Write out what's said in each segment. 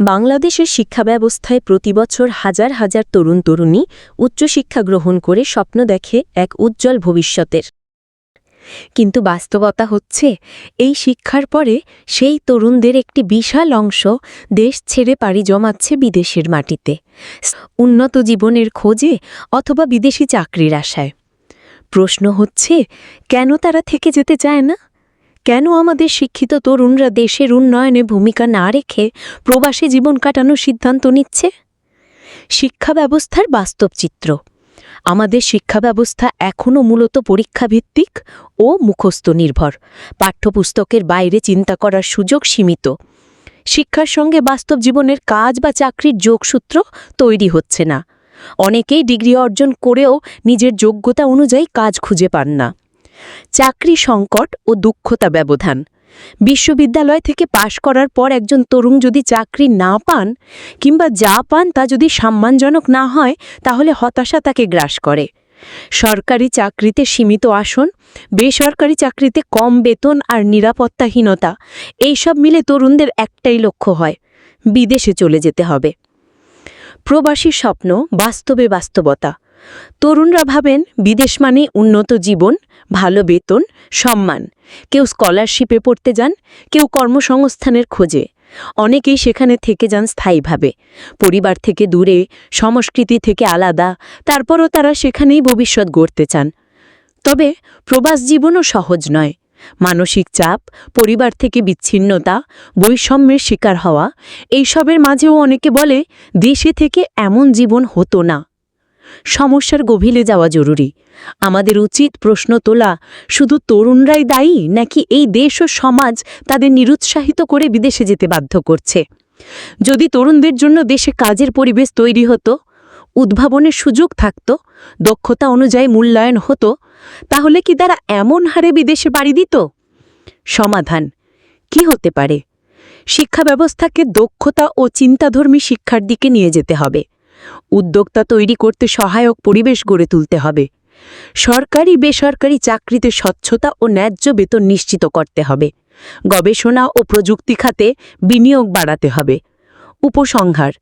বাংলাদেশের শিক্ষা ব্যবস্থায় প্রতি বছর হাজার হাজার তরুণ তরুণী উচ্চশিক্ষা গ্রহণ করে স্বপ্ন দেখে এক উজ্জ্বল ভবিষ্যতের। কিন্তু বাস্তবতা হচ্ছে, এই শিক্ষার পরে সেই তরুণদের একটি বিশাল অংশ দেশ ছেড়ে পাড়ি জমাচ্ছে বিদেশের মাটিতে। উন্নত জীবনের খোঁজে অথবা বিদেশি চাকরির আশায়। প্রশ্ন হচ্ছে, কেন তারা থেকে যেতে চায় না? কেন আমাদের শিক্ষিত তরুণরা দেশের উন্নয়নে ভূমিকা না রেখে প্রবাসে জীবন কাটানোর সিদ্ধান্ত নিচ্ছে? শিক্ষা ব্যবস্থার বাস্তব চিত্র। আমাদের শিক্ষা ব্যবস্থা এখনও মূলত পরীক্ষাভিত্তিক ও মুখস্থ নির্ভর। পাঠ্যপুস্তকের বাইরে চিন্তা করার সুযোগ সীমিত। শিক্ষার সঙ্গে বাস্তব জীবনের কাজ বা চাকরির যোগসূত্র তৈরি হচ্ছে না। অনেকেই ডিগ্রি অর্জন করেও নিজের যোগ্যতা অনুযায়ী কাজ খুঁজে পান না। চাকরি সংকট ও দুঃখতা ব্যবধান। বিশ্ববিদ্যালয় থেকে পাশ করার পর একজন তরুণ যদি চাকরি না পান কিংবা যা পান তা যদি সম্মানজনক না হয়, তাহলে হতাশা তাকে গ্রাস করে। সরকারি চাকরিতে সীমিত আসন, বেসরকারি চাকরিতে কম বেতন আর নিরাপত্তাহীনতা, এইসব মিলে তরুণদের একটাই লক্ষ্য হয়, বিদেশে চলে যেতে হবে। প্রবাসী স্বপ্ন বাস্তবে বাস্তবতা। তরুণরা ভাবেন বিদেশ মানে উন্নত জীবন ভালো বেতন, সম্মান। কেউ স্কলারশিপে পড়তে যান, কেউ কর্মসংস্থানের খোঁজে। অনেকেই সেখানে থেকে যান স্থায়ীভাবে। পরিবার থেকে দূরে, সংস্কৃতি থেকে আলাদা, তারপরও তারা সেখানেই ভবিষ্যৎ গড়তে চান। তবে প্রবাস জীবনও সহজ নয়। মানসিক চাপ, পরিবার থেকে বিচ্ছিন্নতা, বৈষম্যের শিকার হওয়া, এইসবের মাঝেও অনেকে বলে, দেশে থেকে এমন জীবন হতো না। সমস্যার গভীরে যাওয়া জরুরি। আমাদের উচিত প্রশ্ন তোলা, শুধু তরুণরাই দায়ী নাকি এই দেশ ও সমাজ তাদের নিরুৎসাহিত করে বিদেশে যেতে বাধ্য করছে? যদি তরুণদের জন্য দেশে কাজের পরিবেশ তৈরি হতো, উদ্ভাবনের সুযোগ থাকত, দক্ষতা অনুযায়ী মূল্যায়ন হতো, তাহলে কি তারা এমন হারে বিদেশে বাড়ি দিত? সমাধান কি হতে পারে? শিক্ষা ব্যবস্থাকে দক্ষতা ও চিন্তাধর্মী শিক্ষার দিকে নিয়ে যেতে হবে। উদ্যোক্তা তৈরি করতে সহায়ক পরিবেশ গড়ে তুলতে হবে। সরকারি, বেসরকারি চাকরিতে স্বচ্ছতা ও ন্যায্য বেতন নিশ্চিত করতে হবে। গবেষণা ও প্রযুক্তি খাতে বিনিয়োগ বাড়াতে হবে। উপসংহার,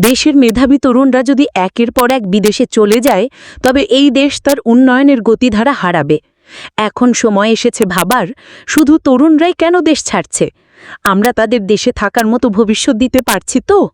দেশের মেধাবী তরুণরা যদি একের পর এক বিদেশে চলে যায়, তবে এই দেশ তার উন্নয়নের গতিধারা হারাবে। এখন সময় এসেছে ভাবার, শুধু তরুণরাই কেন দেশ ছাড়ছে? আমরা তাদের দেশে থাকার মতো ভবিষ্যৎ দিতে পারছি তো?